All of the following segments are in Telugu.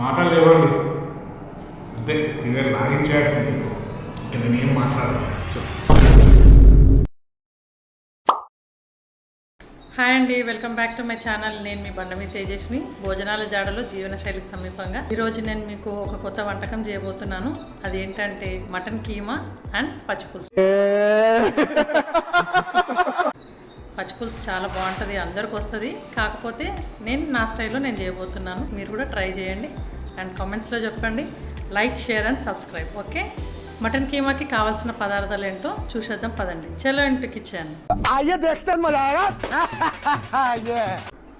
మాటలు లేవండి. అంతే తినే లాగించేయాల్సింది ఇక నేనేం మాట్లాడాలి హాయ్ అండి welcome back to my channel. నేను మీ బండమి తేజస్వి. భోజనాల జాడలో జీవనశైలికి సమీపంగా ఈరోజు నేను మీకు ఒక కొత్త వంటకం చేయబోతున్నాను. అది ఏంటంటే మటన్ కీమా అండ్ పచ్చిపులుసు పులుసు చాలా బాగుంటుంది అందరికి వస్తుంది. కాకపోతే నేను నా స్టైల్లో నేను చేయబోతున్నాను. మీరు కూడా ట్రై చేయండి అండ్ కామెంట్స్లో చెప్పండి. Like share and subscribe okay? Mutton కీమాకి కావాల్సిన పదార్థాలు ఏంటో చూసేద్దాం పదండి. చలో ఇంటికి ఇచ్చాను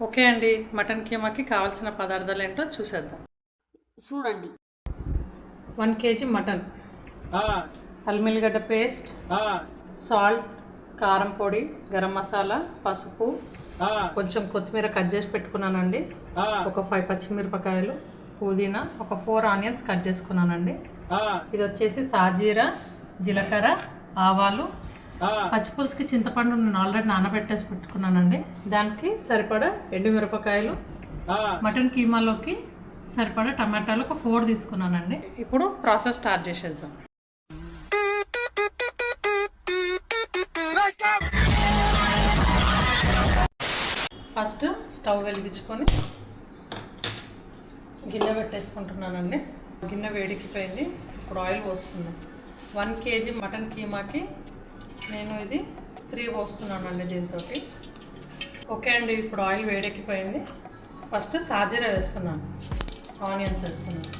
ఓకే అండి మటన్ కీమాకి కావాల్సిన పదార్థాలు ఏంటో చూసేద్దాం. చూడండి. One KG mutton. అల్మిల్గడ్డ paste. Salt. కారం పొడి గరం మసాలా పసుపు కొంచెం కొత్తిమీర కట్ చేసి పెట్టుకున్నానండి. ఒక ఫైవ్ పచ్చిమిరపకాయలు పుదీనా ఒక ఫోర్ ఆనియన్స్ కట్ చేసుకున్నానండి. ఇది వచ్చేసి సాజీరా జీలకర్ర ఆవాలు పచ్చిపులుసుకి చింతపండు నేను ఆల్రెడీ నానబెట్టేసి పెట్టుకున్నానండి. దానికి సరిపడా ఎండుమిరపకాయలు మటన్ కీమాలోకి సరిపడా టమాటాలు ఒక ఫోర్ తీసుకున్నానండి. ఇప్పుడు ప్రాసెస్ స్టార్ట్ చేసేద్దాం. ఫస్ట్ స్టవ్ వెలిగించుకొని గిన్నె పెట్టేసుకుంటున్నానండి. గిన్నె వేడెక్కిపోయింది ఇప్పుడు ఆయిల్ పోస్తున్నాను వన్ కేజీ మటన్ కీమాకి నేను ఇది త్రీ పోస్తున్నానండి దీంతో ఓకే అండి ఇప్పుడు ఆయిల్ వేడెక్కిపోయింది. ఫస్ట్ సాజీరా వేస్తున్నాను. ఆనియన్స్ వేస్తున్నాను.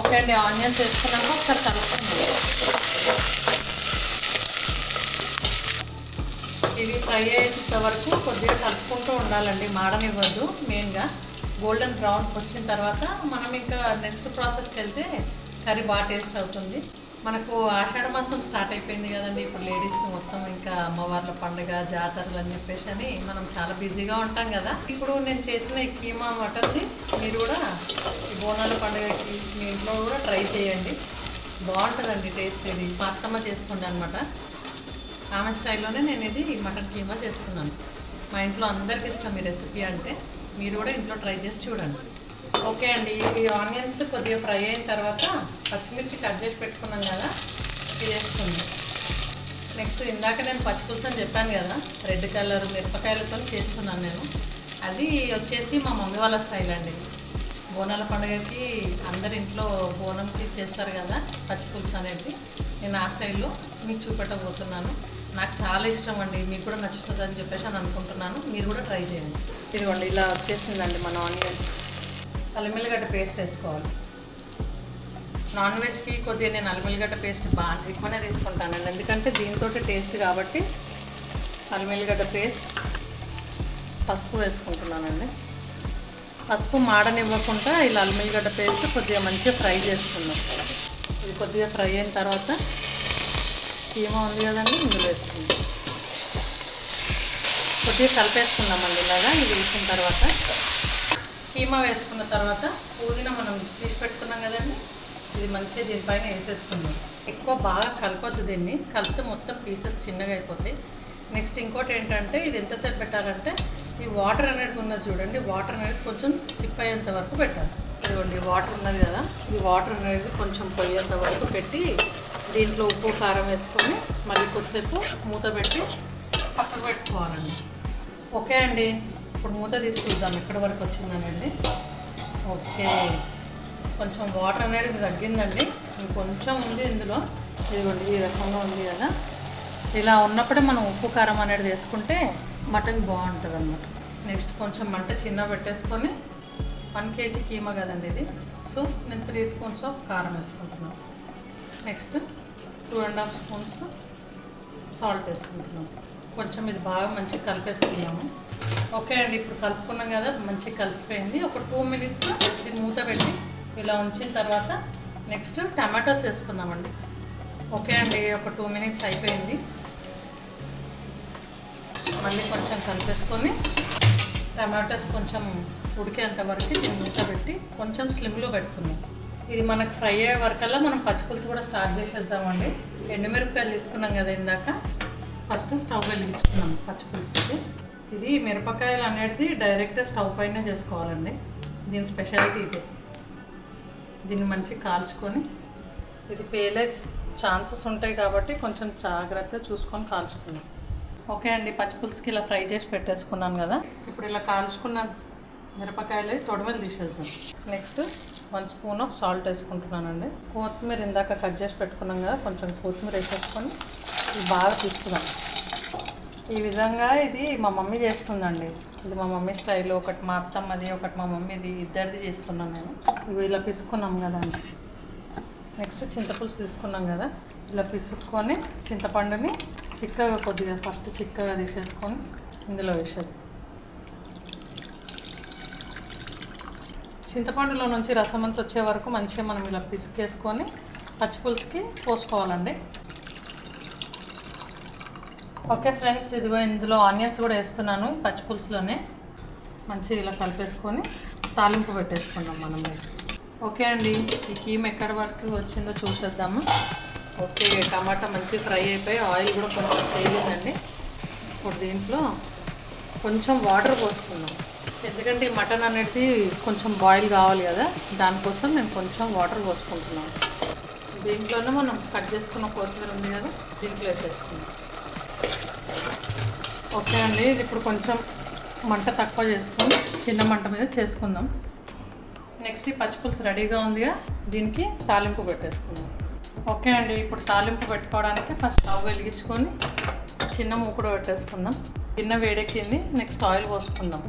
ఓకే అండి ఆనియన్స్ వేసుకున్నాక ఒకసారి కలుపుకుంటాం ఇవి ఫ్రై అయ్యేంత వరకు కొద్దిగా కలుపుకుంటూ ఉండాలండి. మాడనివ్వద్దు మెయిన్గా. గోల్డెన్ బ్రౌన్ వచ్చిన తర్వాత మనం ఇంకా నెక్స్ట్ ప్రాసెస్కి వెళ్తే కర్రీ బాగా టేస్ట్ అవుతుంది. మనకు ఆషాఢ మాసం స్టార్ట్ అయిపోయింది కదండి. ఇప్పుడు లేడీస్కి మొత్తం ఇంకా అమ్మవార్ల పండుగ జాతరలు అని చెప్పేసి అని మనం చాలా బిజీగా ఉంటాం కదా. ఇప్పుడు నేను చేసిన ఈ కీమా మటన్ది మీరు కూడా ఈ బోనాల పండుగకి మీ ఇంట్లో కూడా ట్రై చేయండి. బాగుంటుందండి టేస్ట్ ఇది. మా అత్తమ్మ చేసుకుంది అనమాట ఆమె స్టైల్లోనే నేను ఇది మటన్ కీమా చేస్తున్నాను. మా ఇంట్లో అందరికి ఇష్టం ఈ రెసిపీ అంటే మీరు కూడా ఇంట్లో ట్రై చేసి చూడండి. ఓకే అండి ఈ ఆనియన్స్ కొద్దిగా ఫ్రై అయిన తర్వాత పచ్చిమిర్చి కట్ చేసి పెట్టుకున్నాం కదా ఇది నెక్స్ట్ ఇందాక నేను పచ్చిపులుసు అని చెప్పాను కదా రెడ్ కలర్ మిరపకాయలతో చేస్తున్నాను నేను. అది వచ్చేసి మా మమ్మీ వాళ్ళ స్టైల్ అండి. బోనాల పండుగకి అందరి ఇంట్లో బోనంకి చేస్తారు కదా పచ్చిపులుసు అనేది. నేను ఆ స్టైల్లో మీకు చూపెట్టబోతున్నాను. నాకు చాలా ఇష్టం అండి మీకు కూడా నచ్చుతుంది అని చెప్పేసి అని అనుకుంటున్నాను. మీరు కూడా ట్రై చేయండి. ఇదిగోండి ఇలా వచ్చేసిందండి మన ఆనియన్స్. అల్లిమిల్లిగడ్డ పేస్ట్ వేసుకోవాలి. నాన్ వెజ్కి కొద్దిగా నేను అల్లిమిల్లిగడ్డ పేస్ట్ బాగా ఎక్కువనే తీసుకుంటానండి. ఎందుకంటే దీంతో టేస్ట్ కాబట్టి అల్లిమిల్లిగడ్డ పేస్ట్ పసుపు వేసుకుంటున్నానండి. పసుపు మాడనివ్వకుండా ఇలా అల్మిల్లిగడ్డ పేస్ట్ కొద్దిగా మంచిగా ఫ్రై చేసుకుందాం. ఇది కొద్దిగా ఫ్రై అయిన తర్వాత కీమా ఉంది కదండి ఇందులో వేసుకుందాం. కొద్దిగా కలిపేసుకుందామండి ఇలాగా ఇది వేసిన తర్వాత. కీమా వేసుకున్న తర్వాత పుదీనా మనం తీసి పెట్టుకున్నాం కదండి ఇది మంచిగా దీనిపైన వేసేసుకుందాం. ఎక్కువ బాగా కలపద్దు దీన్ని కలిపితే మొత్తం పీసెస్ చిన్నగా అయిపోతాయి. నెక్స్ట్ ఇంకోటి ఏంటంటే ఇది ఎంతసేపు పెట్టాలంటే ఈ వాటర్ అనేది ఉన్నది చూడండి వాటర్ అనేది కొంచెం సిప్ అయ్యేంత వరకు పెట్టాలి. ఇదిగోండి వాటర్ ఉన్నది కదా ఈ వాటర్ అనేది కొంచెం పోయేంత వరకు పెట్టి దీంట్లో ఉప్పు కారం వేసుకొని మళ్ళీ కొద్దిసేపు మూత పెట్టి పక్కకు పెట్టుకోవాలండి. ఓకే అండి. ఇప్పుడు మూత తీసి చూద్దాం ఎక్కడి వరకు వచ్చిందనండి ఓకే. కొంచెం వాటర్ అనేది తగ్గిందండి. ఇంకొంచెం ఉంది ఇందులో. ఇదిగోండి ఈ రకంగా ఉంది కదా. ఇలా ఉన్నప్పుడే మనం ఉప్పు కారం అనేది వేసుకుంటే మటన్ బాగుంటుంది అన్నమాట నెక్స్ట్ కొంచెం మంట చిన్న పెట్టేసుకొని వన్ కేజీ కీమా కదండి ఇది. సో నేను త్రీ స్పూన్స్ ఆఫ్ కారం వేసుకుంటున్నాను. Next two and half spoons salt వేసుకుంటున్నాం. కొంచెం ఇది బాగా మంచిగా కలిపేసుకున్నాము. ఓకే అండి ఇప్పుడు కలుపుకున్నాం కదా మంచిగా కలిసిపోయింది. ఒక టూ మినిట్స్ ఇది మూత పెట్టి ఇలా ఉంచిన తర్వాత నెక్స్ట్ టమాటోస్ వేసుకుందామండి. ఓకే అండి ఒక టూ మినిట్స్ అయిపోయింది. మళ్ళీ కొంచెం కలిపేసుకొని టమాటోస్ కొంచెం ఉడికేంత వరకు దీన్ని మూత పెట్టి కొంచెం స్లిమ్లో పెట్టుకుందాం. ఇది మనకు ఫ్రై అయ్యే వరకల్లా మనం పచ్చిపులుసు కూడా స్టార్ట్ చేసేద్దామండి. ఎండుమిరపకాయలు తీసుకున్నాం కదా ఇందాక. ఫస్ట్ స్టవ్ వెలిగించుకున్నాం పచ్చిపులుసుకి ఇది మిరపకాయలు అనేది డైరెక్ట్ స్టవ్ పైన చేసుకోవాలండి. దీని స్పెషాలిటీ ఇది. దీన్ని మంచిగా కాల్చుకొని ఇది పేలే ఛాన్సెస్ ఉంటాయి కాబట్టి కొంచెం జాగ్రత్తగా చూసుకొని కాల్చుకున్నాం ఓకే అండి పచ్చిపులుసుకి ఇలా ఫ్రై చేసి పెట్టేసుకున్నాను కదా. ఇప్పుడు ఇలా కాల్చుకున్న మిరపకాయలు తొడమలు తీసేద్దాం. Next one spoon of salt వేసుకుంటున్నానండి. కొత్తిమీర ఇందాక కట్ చేసి పెట్టుకున్నాం కదా కొంచెం కొత్తిమీర వేసేసుకొని ఇది బాగా తీసుకున్నాం ఈ విధంగా ఇది మా మమ్మీ చేస్తుందండి. ఇది మా మమ్మీ స్టైల్ ఒకటి మా అత్తమ్మది ఒకటి మా మమ్మీది ఇద్దరిది చేస్తున్నాను నేను. ఇవి ఇలా పిసుకున్నాం కదండి నెక్స్ట్ చింతపులుసు తీసుకున్నాం కదా ఇలా పిసుక్కొని చింతపండుని చిక్కగా కొద్దిగా ఫస్ట్ చిక్కగా తీసేసుకొని ఇందులో వేసేది చింతపండులో నుంచి రసం అంతా వచ్చే వరకు మంచిగా మనం ఇలా పిసికేసుకొని పచ్చిపులుసుకి పోసుకోవాలండి. ఓకే ఫ్రెండ్స్ ఇదిగో ఇందులో ఆనియన్స్ కూడా వేస్తున్నాను పచ్చిపులుసులోనే మంచిగా ఇలా కలిపేసుకొని తాలింపు పెట్టేసుకున్నాం మనం. ఓకే అండి ఈ కీమ్ ఎక్కడి వరకు వచ్చిందో చూసేద్దాము. ఓకే టమాటా మంచిగా ఫ్రై అయిపోయి ఆయిల్ కూడా కొంచెం తేలిందండి. ఇప్పుడు దీంట్లో కొంచెం వాటర్ పోసుకున్నాం ఎందుకంటే మటన్ అనేది కొంచెం బాయిల్ కావాలి కదా దానికోసం నేను కొంచెం వాటర్ పోసుకుంటున్నాను దీంట్లోనే మనం కట్ చేసుకున్న కొత్తిమీర ఉంది కదా దీంట్లో వేసేసుకున్నాం ఓకే అండి ఇది ఇప్పుడు కొంచెం మంట తక్కువ చేసుకొని చిన్న మంట మీద చేసుకుందాం. నెక్స్ట్ ఈ పచ్చిపులుసు రెడీగా ఉందిగా దీనికి తాలింపు పెట్టేసుకుందాం. ఓకే అండి ఇప్పుడు తాలింపు పెట్టుకోవడానికి ఫస్ట్ స్టవ్ వెలిగించుకొని చిన్న మూకుడు పెట్టేసుకుందాం. చిన్న వేడెక్కింది నెక్స్ట్ ఆయిల్ పోసుకుందాం.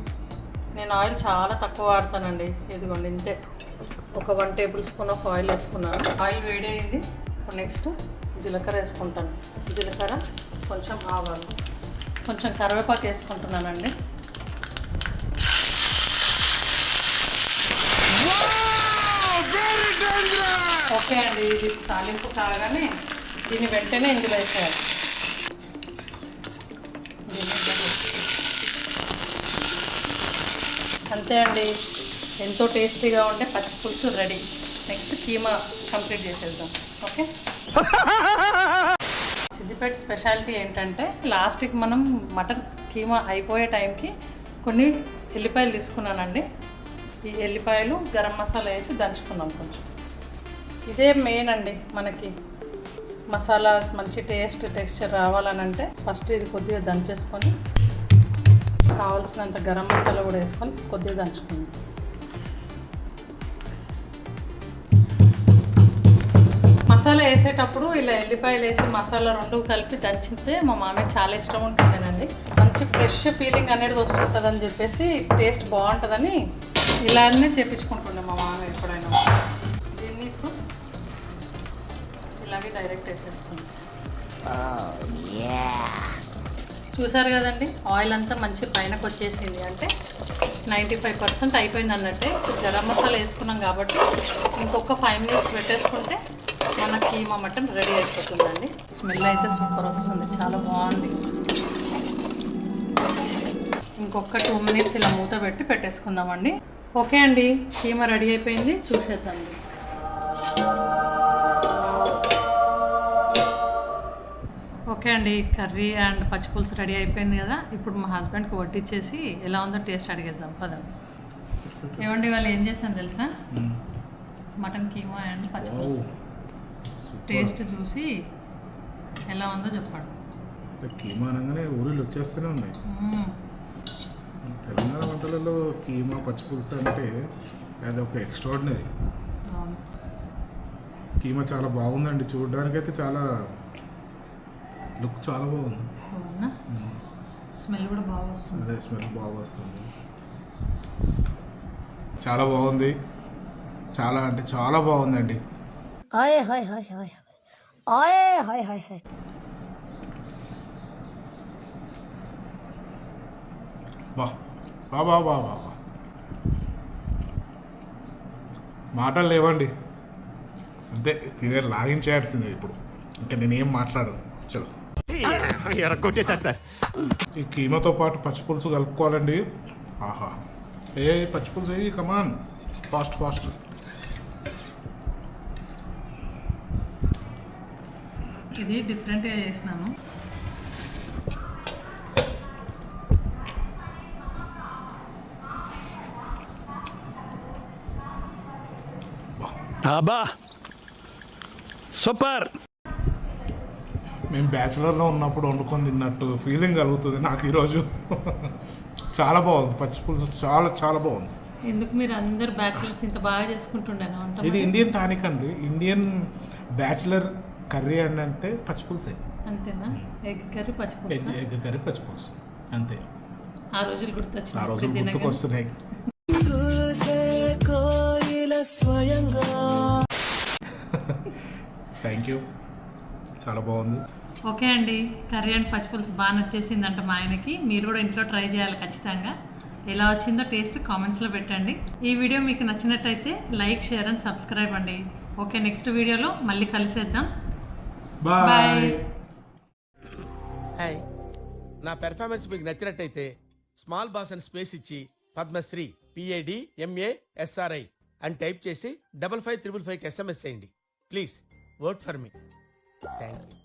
నేను ఆయిల్ చాలా తక్కువ వాడతానండి. ఇదిగోండి ఇంతే. ఒక one table spoon of oil వేసుకున్నాను. ఆయిల్ వేడైంది నెక్స్ట్ జీలకర్ర వేసుకుంటాను. జీలకర్ర కొంచెం ఆవాలు. కొంచెం కరివేపాకు వేసుకుంటున్నానండి. ఓకే అండి. ఇది తాలింపు కాగానే దీన్ని వెంటనే ఇందులో వేసేయాలి దీన్ని ఇందులో వేసేయాలి. అంతే అండి. ఎంతో టేస్టీగా ఉండే పచ్చి పులుసు రెడీ. నెక్స్ట్ కీమా కంప్లీట్ చేసేద్దాం. ఓకే? సిద్దిపేట స్పెషాలిటీ ఏంటంటే లాస్ట్కి మనం మటన్ కీమా అయిపోయే టైంకి కొన్ని ఎల్లిపాయలు తీసుకున్నానండి. ఈ ఎల్లిపాయలు గరం మసాలా వేసి దంచుకున్నాం కొంచెం. ఇదే మెయిన్ అండి మనకి. మసాలా మంచి టేస్ట్ టెక్స్చర్ రావాలనంటే ఫస్ట్ ఇది కొద్దిగా దంచేసుకొని కావాల్సినంత గరం మసాలా కూడా వేసుకొని కొద్దిగా దంచుకుందాం. మసాలా వేసేటప్పుడు ఇలా ఎల్లిపాయలు వేసి మసాలా రెండు కలిపి దంచితే మా మామయ్య చాలా ఇష్టం ఉంటుందేనండి మంచి ఫ్రెష్ ఫీలింగ్ అనేది వస్తుంటుందని చెప్పేసి టేస్ట్ బాగుంటుందని ఇలానే చేపించుకుంటుండే మా మామయ్య ఎప్పుడైనా. దీన్ని ఇప్పుడు ఇలాగే డైరెక్ట్ వేసేసుకుంటాం oh, చూసారు కదండి? ఆయిల్ అంతా మంచి పైనకు వచ్చేసింది. అంటే నైంటీ ఫైవ్ పర్సెంట్ అయిపోయింది అన్నట్టే. గరం మసాలా వేసుకున్నాం కాబట్టి ఇంకొక ఫైవ్ మినిట్స్ పెట్టేసుకుంటే మన కీమా మటన్ రెడీ అయిపోతుందండి. స్మెల్ అయితే సూపర్ వస్తుంది. చాలా బాగుంది. ఇంకొక టూ మినిట్స్ ఇలా మూత పెట్టి పెట్టేసుకుందామండి. ఓకే అండి. కీమా రెడీ అయిపోయింది. చూసేద్దాం. ఓకే అండి. కర్రీ అండ్ పచ్చిపులుసు రెడీ అయిపోయింది కదా. ఇప్పుడు మా హస్బెండ్కి వడ్డిచ్చేసి ఎలా ఉందో టేస్ట్ అడిగేద్దాం. పదండి ఏమండి వాళ్ళు ఏం చేశాను తెలుసా? మటన్ కీమా అండ్ పచ్చిపులుసు టేస్ట్ చూసి ఎలా ఉందో చెప్పండి. కీమా అనగానే ఊరిలో వచ్చేస్తూనే ఉన్నాయి. తెలంగాణ వంటలలో కీమా పచ్చిపులుసు అంటే అది ఒక ఎక్స్ట్రాడినరీ. కీమా చాలా బాగుందండి. చూడడానికైతే చాలా లుక్ చాలా బాగుంది. అవునా? స్మెల్ కూడా బాగా వస్తుంది. అదే స్మెల్ బాగా వస్తుంది. చాలా బాగుంది. చాలా అంటే చాలా బాగుందండి. Oi, oi, oi, oi. Oi, oi, oi, oi. బా బా బా బా బా బా. మాటలు లేవండి. అంతే తినే లాగించేయాల్సిందే ఇప్పుడు. ఇంకా నేనేం మాట్లాడను. చలో. ఎరగొట్టేశారు సార్? ఈ కీమాతో పాటు పచ్చి పులుసు కలుపుకోవాలండి. ఆహా. ఏ పచ్చి పులుసు అయ్యి కమాన్ ఫాస్ట్ ఫాస్ట్ ఇది డిఫరెంట్గా చేసినాను సూపర్. మేము బ్యాచిలర్లో ఉన్నప్పుడు వండుకొని తిన్నట్టు ఫీలింగ్ కలుగుతుంది నాకు ఈరోజు చాలా బాగుంది. పచ్చి పులుసు చాలా చాలా బాగుంది. ఎందుకు మీరు అందరు బ్యాచిలర్స్ ఇంత బాగా చేసుకుంటుండేనా వంట ఇది? ఇండియన్ టానిక్ అండి. ఇండియన్ బ్యాచిలర్ కర్రీ అని అంటే పచ్చి పులుసే. అంతేనా? ఎగ్ కర్రీ ఎగ్ కర్రీ పచ్చి పులుసు. అంతే. ఆ రోజులు గుర్తొచ్చింది ఆ రోజు ఇప్పుడు తినగానే. గుర్తుకొస్తున్నాయి. థ్యాంక్ యూ చాలా బాగుంది. ఓకే అండి. కర్రీ అండ్ పచ్చిపులుసు బాగా నచ్చేసిందంట మా ఆయనకి. మీరు కూడా ఇంట్లో ట్రై చేయాలి ఖచ్చితంగా. ఎలా వచ్చిందో టేస్ట్ కామెంట్స్లో పెట్టండి. ఈ వీడియో మీకు నచ్చినట్టయితే లైక్ షేర్ అండ్ సబ్స్క్రైబ్ అండి. ఓకే నెక్స్ట్ వీడియోలో మళ్ళీ కలిసేద్దాం. బాయ్. హాయ్. నా పెర్ఫార్మెన్స్ మీకు నచ్చినట్టయితే స్మాల్ బాస్ అని స్పేస్ ఇచ్చి Padmasri P A D M A SRI అని టైప్ చేసి డబల్ ఫైవ్ త్రిబుల్ ఫైవ్కి ఎస్ఎంఎస్ చేయండి. Please work for me thank you